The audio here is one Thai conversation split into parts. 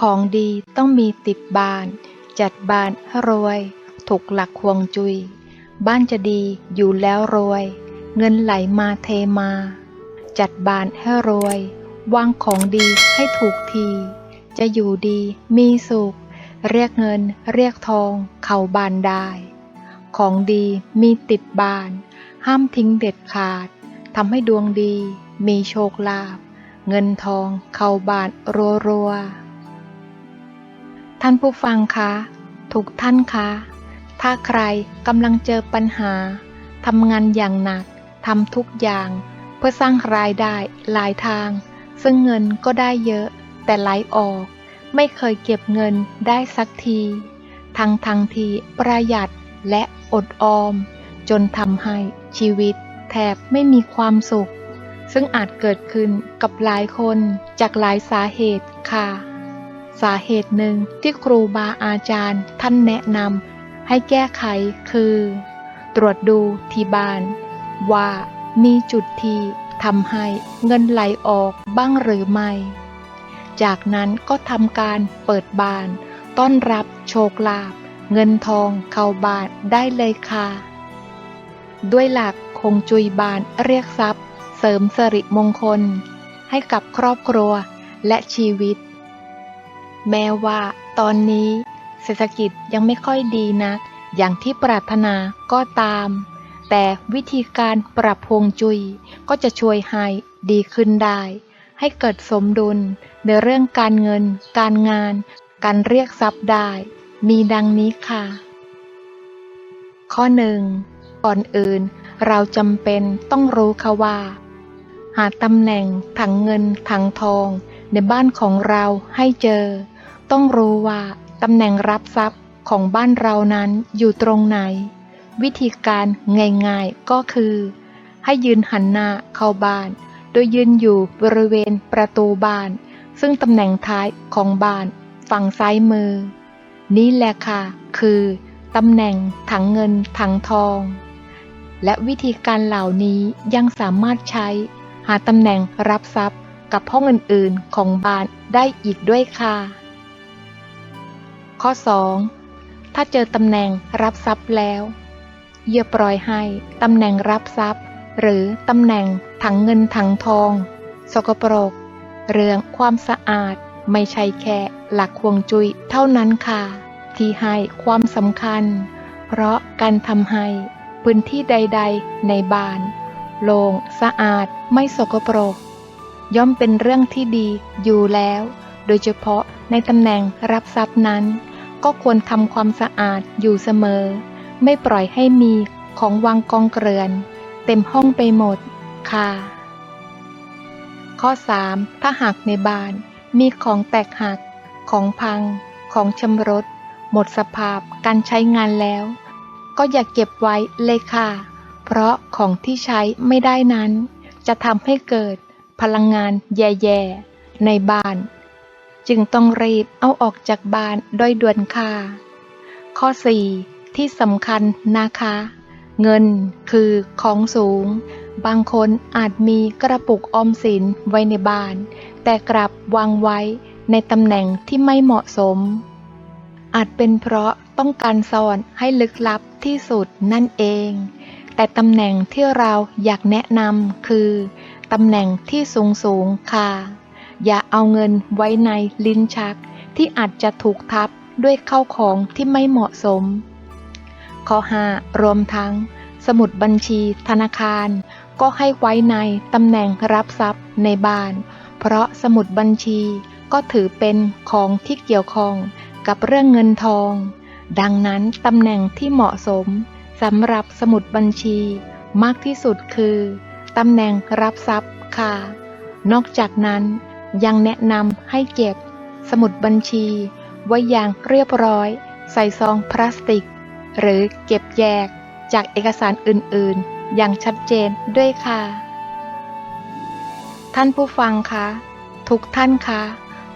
ของดีต้องมีติดบ้าน จัดบ้านให้รวย ถูกหลักควงจุย บ้านจะดีอยู่แล้วรวย เงินไหลมาเทมา จัดบ้านให้รวย วางของดีให้ถูกที จะอยู่ดีมีสุข เรียกเงินเรียกทอง เข้าบ้านได้ ของดีมีติดบ้าน ห้ามทิ้งเด็ดขาดทำให้ดวงดี มีโชคลาภเงินทองเข้าบ้านรัวๆ ท่านผู้ฟังคะทุกท่านคะ ถ้าใครกำลังเจอปัญหาทำงานอย่างหนักทำทุกอย่าง เพื่อสร้างรายได้หลายทาง ซึ่งเงินก็ได้เยอะ แต่ไหลออก ไม่เคยเก็บเงินได้สักทีทั้งทั้งทีประหยัดและอดออม จนทำให้ชีวิตแทบไม่มีความสุข ซึ่งอาจเกิดขึ้นกับหลายคนจากหลายสาเหตุค่ะ สาเหตุหนึ่งที่ครูบาอาจารย์ท่านแนะนำให้แก้ไขคือ ตรวจดูที่บ้าน ว่ามีจุดที่ทำให้เงินไหลออกบ้างหรือไม่ จากนั้นก็ทำการเปิดบาน ต้อนรับโชคลาภเงินทองเข้าบานได้เลยค่ะ ด้วยหลักคงจุยบานเรียกทรัพย์ เสริมสริมงคล ให้กับครอบครัวและชีวิต แม้ว่าตอนนี้เศรษฐกิจยังไม่ค่อยดีนัก อย่างที่ปรารถนาก็ตาม แต่วิธีการปรับพวงจุยก็จะช่วยให้ดีขึ้นได้ ให้เกิดสมดุลในเรื่องการเงิน การงาน การเรียกทรัพย์ได้ มีดังนี้ค่ะ ข้อหนึ่งก่อนอื่นเราจำเป็นต้องรู้ค่ะว่า หาตำแหน่งถังเงินถังทอง ในบ้านของเราให้เจอ ต้องรู้ว่าตำแหน่งรับทรัพย์ของบ้านเรานั้นอยู่ตรงไหน วิธีการง่ายๆก็คือ ให้ยืนหันหน้าเข้าบ้าน โดยยืนอยู่บริเวณประตูบ้าน ซึ่งตำแหน่งท้ายของบ้านฝั่งซ้ายมือ นี่แหละค่ะ คือตำแหน่งถังเงินถังทอง และวิธีการเหล่านี้ยังสามารถใช้ หาตำแหน่งรับทรัพย์ กับห้องอื่นๆของบ้านได้อีกด้วยค่ะ ข้อ 2. ถ้าเจอตำแหน่งรับทรัพย์แล้วอย่าปล่อยให้ตำแหน่งรับทรัพย์ หรือตำแหน่งถังเงินถังทอง สกปรก เรื่องความสะอาดไม่ใช่แค่หลักควงจุยเท่านั้นค่ะ ที่ให้ความสำคัญ เพราะการทำให้พื้นที่ใด ๆ ในบ้าน โล่งสะอาดไม่สกปรก ย่อมเป็นเรื่องที่ดีอยู่แล้ว โดยเฉพาะในตำแหน่งรับทรัพย์นั้น ก็ควรทำความสะอาดอยู่เสมอ ไม่ปล่อยให้มีของวางกองเกลื่อน เต็มห้องไปหมดค่ะ ข้อ 3. ถ้าหากในบ้านมีของแตกหัก ของพัง ของชำรุดหมดสภาพการใช้งานแล้ว ก็อย่าเก็บไว้เลยค่ะ เพราะของที่ใช้ไม่ได้นั้น จะทำให้เกิด พลังงานแย่ๆ ในบ้าน จึงต้องรีบเอาออกจากบ้านโดยด่วนค่ะ ข้อ 4. ที่สำคัญนะคะ เงินคือของสูง บางคนอาจมีกระปุกออมสินไว้ในบ้าน แต่กลับวางไว้ในตำแหน่งที่ไม่เหมาะสม อาจเป็นเพราะต้องการซ่อนให้ลึกลับที่สุดนั่นเอง แต่ตำแหน่งที่เราอยากแนะนำคือ ตำแหน่งที่สูงสูงค่ะ อย่าเอาเงินไว้ในลิ้นชักที่อาจจะถูกทับด้วยเข้าของที่ไม่เหมาะสม ข้อ 5 รวมทั้ง สมุดบัญชีธนาคาร ก็ให้ไว้ในตำแหน่งรับทรัพย์ในบ้าน เพราะสมุดบัญชีก็ถือเป็นของที่เกี่ยวข้องกับเรื่องเงินทอง ดังนั้นตำแหน่งที่เหมาะสมสำหรับสมุดบัญชีมากที่สุดคือ ตำแหน่งรับทรัพย์ค่ะ นอกจากนั้นยังแนะนำให้เก็บ สมุดบัญชี ไว้อย่างเรียบร้อย ใส่ซองพลาสติก หรือเก็บแยกจากเอกสารอื่นๆ อย่างชัดเจนด้วยค่ะ ท่านผู้ฟังคะทุกท่านคะ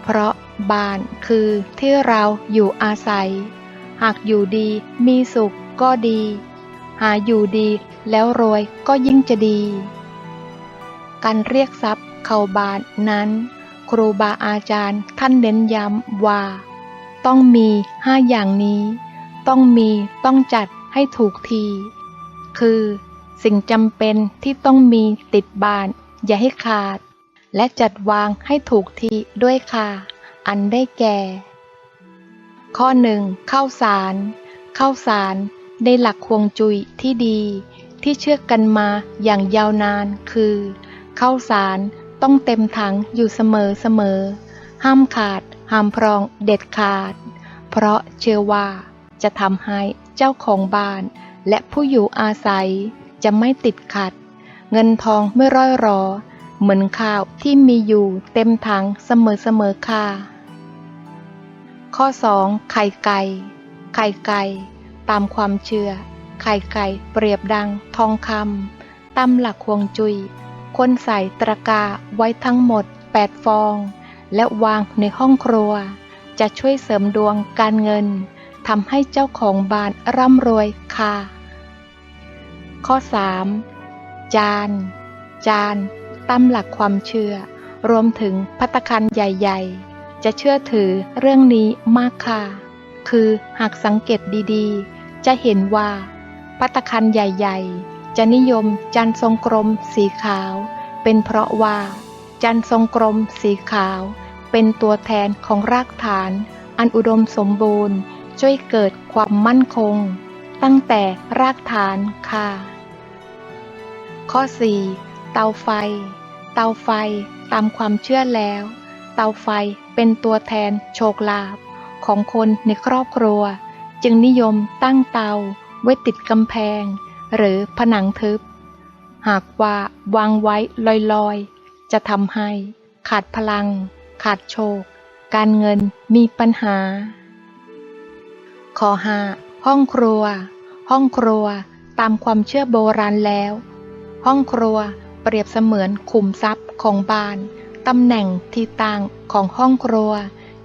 เพราะบ้านคือที่เราอยู่อาศัย หากอยู่ดีมีสุขก็ดี หาอยู่ดีแล้วรวยก็ยิ่งจะดี การเรียกทรัพย์เข้าบานนั้น ครูบาอาจารย์ท่านเน้นย้ำว่า ต้องมีห้าอย่างนี้ ต้องมีต้องจัดให้ถูกที คือ สิ่งจำเป็นที่ต้องมีติดบาน อย่าให้ขาด และจัดวางให้ถูกทีด้วยค่ะ อันได้แก่ ข้อหนึ่งข้าวสารข้าวสารในหลักควงจุยที่ดีที่เชื่อกันมาอย่างยาวนานคือ ข้าวสารต้องเต็มถังอยู่เสมอเสมอ ห้ามขาด ห้ามพรองเด็ดขาด เพราะเชื่อว่าจะทำให้เจ้าของบ้าน และผู้อยู่อาศัยจะไม่ติดขัด เงินทองไม่ร่อยรอ เหมือนข้าวที่มีอยู่เต็มถังเสมอเสมอค่ะ ข้อ 2. ไข่ไก่ ไข่ไก่ ตามความเชื่อ ไข่ไก่เปรียบดังทองคำตามหลักควงจุย ควรใส่ตะกร้าไว้ทั้งหมด 8 ฟอง และวางในห้องครัว จะช่วยเสริมดวงการเงินทำให้เจ้าของบ้านร่ำรวยค่ะ ข้อ 3. จาน จานตามหลักความเชื่อ รวมถึงพัตตาคารใหญ่ ๆ จะเชื่อถือเรื่องนี้มากค่ะ คือหากสังเกตดีๆ จะเห็นว่าพัตตาคารใหญ่ ๆ จะนิยมจานทรงกลมสีขาว เป็นเพราะว่าจานทรงกลมสีขาว เป็นตัวแทนของรากฐาน อันอุดมสมบูรณ์ ช่วยเกิดความมั่นคง ตั้งแต่รากฐานค่ะ ข้อ 4. เตาไฟ เตาไฟตามความเชื่อแล้ว เตาไฟเป็นตัวแทนโชคลาภของคนในครอบครัว จึงนิยมตั้งเตาไว้ติดกำแพง หรือผนังทึบ หากว่าวางไว้ลอยๆ จะทำให้ขาดพลัง ขาดโชค การเงินมีปัญหา ข้อ 5. ห้องครัว ห้องครัวตามความเชื่อโบราณแล้ว ห้องครัวเปรียบเสมือนขุมทรัพย์ของบ้าน ตำแหน่งที่ตั้งของห้องครัว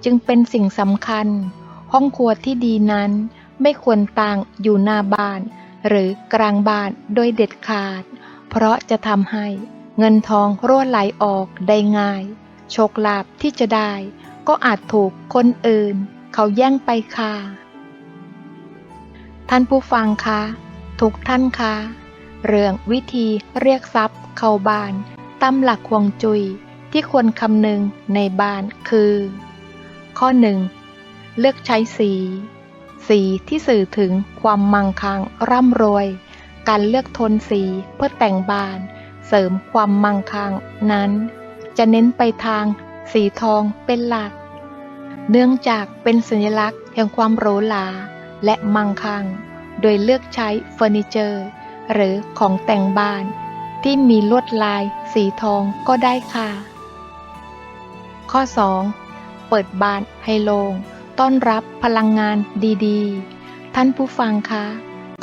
จึงเป็นสิ่งสำคัญ ห้องครัวที่ดีนั้นไม่ควรตั้งอยู่หน้าบ้าน หรือกลางบ้านโดยเด็ดขาด เพราะจะทำให้เงินทองรั่วไหลออกได้ง่าย โชคลาภที่จะได้ ก็อาจถูกคนอื่น เขาแย่งไปค่ะ ท่านผู้ฟังคะทุกท่านคะเรื่องวิธีเรียกทรัพย์เข้าบ้านตามหลักควงจุยที่ควรคำนึงในบ้านคือ ข้อหนึ่งเลือกใช้สี สีที่สื่อถึงความมั่งคั่งร่ำรวย การเลือกโทนสีเพื่อแต่งบ้าน เสริมความมั่งคั่งนั้น จะเน้นไปทางสีทองเป็นหลัก เนื่องจากเป็นสัญลักษณ์แห่งความหรูหราและมั่งคั่ง โดยเลือกใช้เฟอร์นิเจอร์ หรือของแต่งบ้าน ที่มีลวดลายสีทองก็ได้ค่ะ ข้อ 2. เปิดบานให้โล่ง ต้อนรับพลังงานดีๆ ท่านผู้ฟังคะ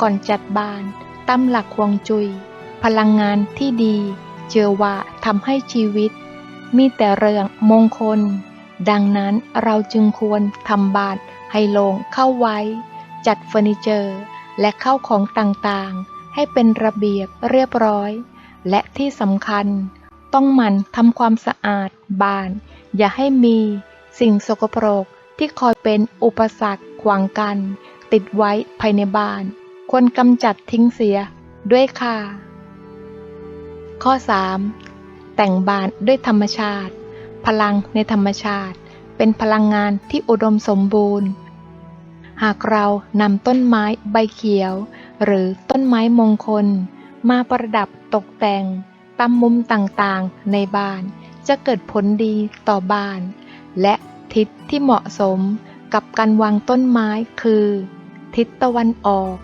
ก่อนจัดบานตามหลักควงจุย พลังงานที่ดีเชื่อว่าทำให้ชีวิต มีแต่เรื่องมงคล ดังนั้นเราจึงควรทำบานให้โลงเข้าไว้ จัดเฟอร์นิเจอร์ และเข้าของต่างๆ ให้เป็นระเบียบเรียบร้อย และที่สำคัญ ต้องหมั่นทำความสะอาดบาน อย่าให้มีสิ่งสกปรก ที่คอยเป็นอุปสรรคขวางกัน ติดไว้ภายในบ้าน ควรกำจัดทิ้งเสียด้วยค่ะ ข้อ 3. แต่งบ้านด้วยธรรมชาติ พลังในธรรมชาติ เป็นพลังงานที่อุดมสมบูรณ์ หากเรานำต้นไม้ใบเขียว หรือต้นไม้มงคล มาประดับตกแต่งตามมุมต่างๆในบ้าน จะเกิดผลดีต่อบ้าน และ ทิศที่เหมาะสมกับการวางต้นไม้คือ ทิศตะวันออก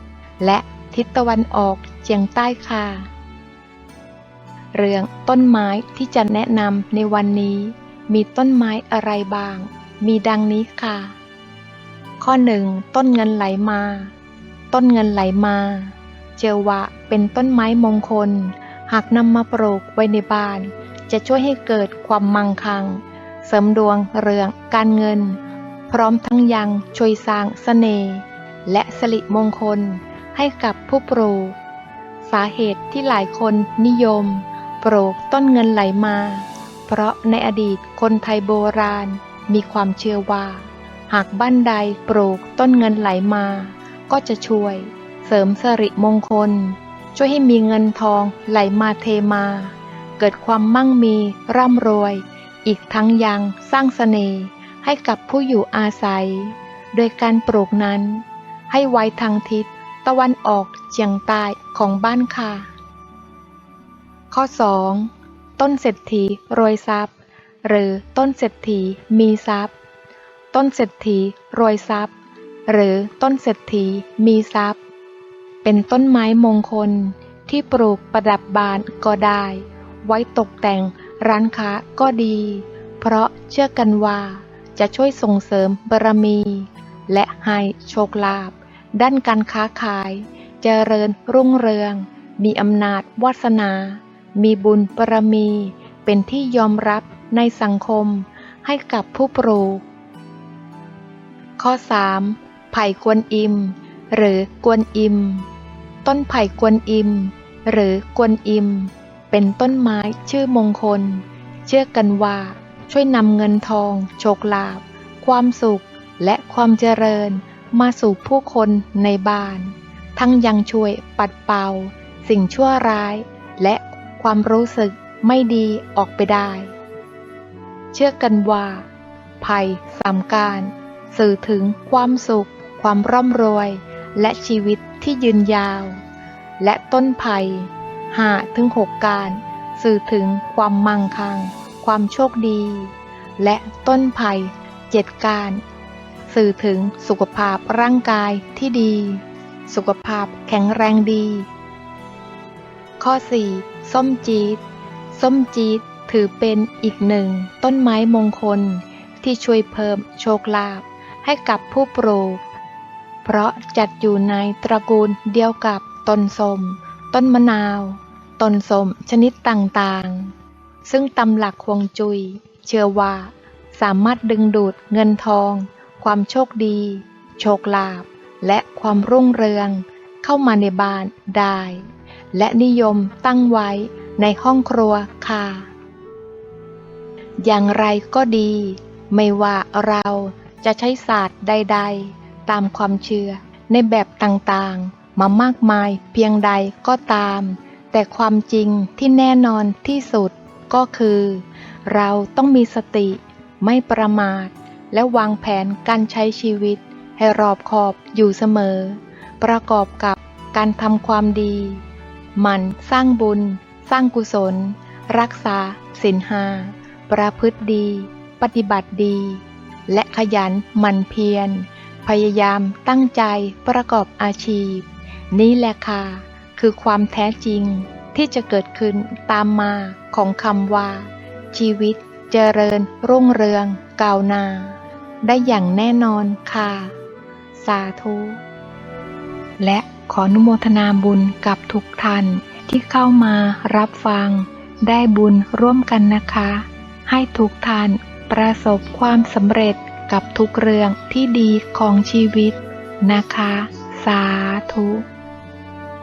และทิศตะวันออกเฉียงใต้ค่ะ เรื่องต้นไม้ที่จะแนะนำในวันนี้ มีต้นไม้อะไรบ้าง มีดังนี้ค่ะ ข้อหนึ่งต้นเงินไหลมา ต้นเงินไหลมา เจอว่าเป็นต้นไม้มงคล หากนำมาปลูกไว้ในบ้าน จะช่วยให้เกิดความมั่งคั่ง เสริมดวงเรื่องการเงิน พร้อมทั้งยังช่วยสร้างเสน่ห์และสิริมงคลให้กับผู้ปลูก สาเหตุที่หลายคนนิยม ปลูกต้นเงินไหลมาเพเพราะในอดีตคนไทยโบราณมีความเชื่อว่า หากบ้านใดปลูกต้นเงินไหลมา ก็จะช่วย เสริมสริมงคล ช่วยให้มีเงินทองไหลมาเทมา เกิดความมั่งมีร่ำรวย อีกทั้งยังสร้างเสน่ห์ให้กับผู้อยู่อาศัย โดยการปลูกนั้น ให้ไว้ทางทิศตะวันออกเฉียงใต้ของบ้านค่ะ ข้อ 2. ต้นเศรษฐีรวยทรัพย์ หรือต้นเศรษฐีมีทรัพย์ ต้นเศรษฐีรวยทรัพย์ หรือต้นเศรษฐีมีทรัพย์ เป็นต้นไม้มงคลที่ปลูกประดับบานก็ได้ ไว้ตกแต่ง ร้านค้าก็ดี เพราะเชื่อกันว่าจะช่วยส่งเสริมบารมี และให้โชคลาภด้านการค้าขาย เจริญรุ่งเรือง มีอำนาจวาสนา มีบุญบารมี เป็นที่ยอมรับในสังคมให้กับผู้ปลูก ข้อ 3. ไผ่กวนอิม หรือกวนอิม ต้นไผ่กวนอิม หรือกวนอิม เป็นต้นไม้ชื่อมงคล เชื่อกันว่า ช่วยนำเงินทอง โชคลาภความสุขและความเจริญมาสู่ผู้คนในบ้าน ทั้งยังช่วยปัดเป่า สิ่งชั่วร้าย และความรู้สึกไม่ดีออกไปได้ เชื่อกันว่า ภัยสามการ สื่อถึงความสุข ความร่ำรวย และชีวิตที่ยืนยาว และต้นไผ่ หาถึงหกการ สื่อถึงความมั่งคั่ง ความโชคดี และต้นไผ่ดการ สื่อถึงสุขภาพร่างกายที่ดี สุขภาพแข็งแรงดี ข้อ 4 ส้มจีดส้มจีดถือเป็นอีกหนึ่งต้นไม้มงคลที่ช่วยเพิ่มโชคลาภให้กับผู้ปลูก เพราะจัดอยู่ในตระกูลเดียวกับต้นสม ต้นมะนาว ต้นส้มชนิดต่างๆ ซึ่งตำหลักฮวงจุย เชื่อว่า สามารถดึงดูดเงินทอง ความโชคดี โชคลาภและความรุ่งเรือง เข้ามาในบ้านได้ และนิยมตั้งไว้ในห้องครัวค่ะ อย่างไรก็ดี ไม่ว่าเราจะใช้ศาสตร์ใด ๆ ตามความเชื่อในแบบต่างๆ มามากมายเพียงใดก็ตาม แต่ความจริงที่แน่นอนที่สุดก็คือ เราต้องมีสติ ไม่ประมาท และวางแผนการใช้ชีวิต ให้รอบขอบอยู่เสมอ ประกอบกับการทำความดีหมันสร้างบุญ สร้างกุศล รักษาศีลหาประพฤติดี ปฏิบัติดี และขยันหมั่นเพียร พยายามตั้งใจประกอบอาชีพ นี่แหละค่ะ คือความแท้จริงที่จะเกิดขึ้นตามมาของคำว่า ชีวิตเจริญ รุ่งเรืองกาวนา ได้อย่างแน่นอนค่ะ สาธุ และขออนุโมทนาบุญกับทุกท่านที่เข้ามารับฟัง ได้บุญร่วมกันนะคะ ให้ทุกท่านประสบความสำเร็จกับทุกเรื่องที่ดีของชีวิตนะคะ สาธุ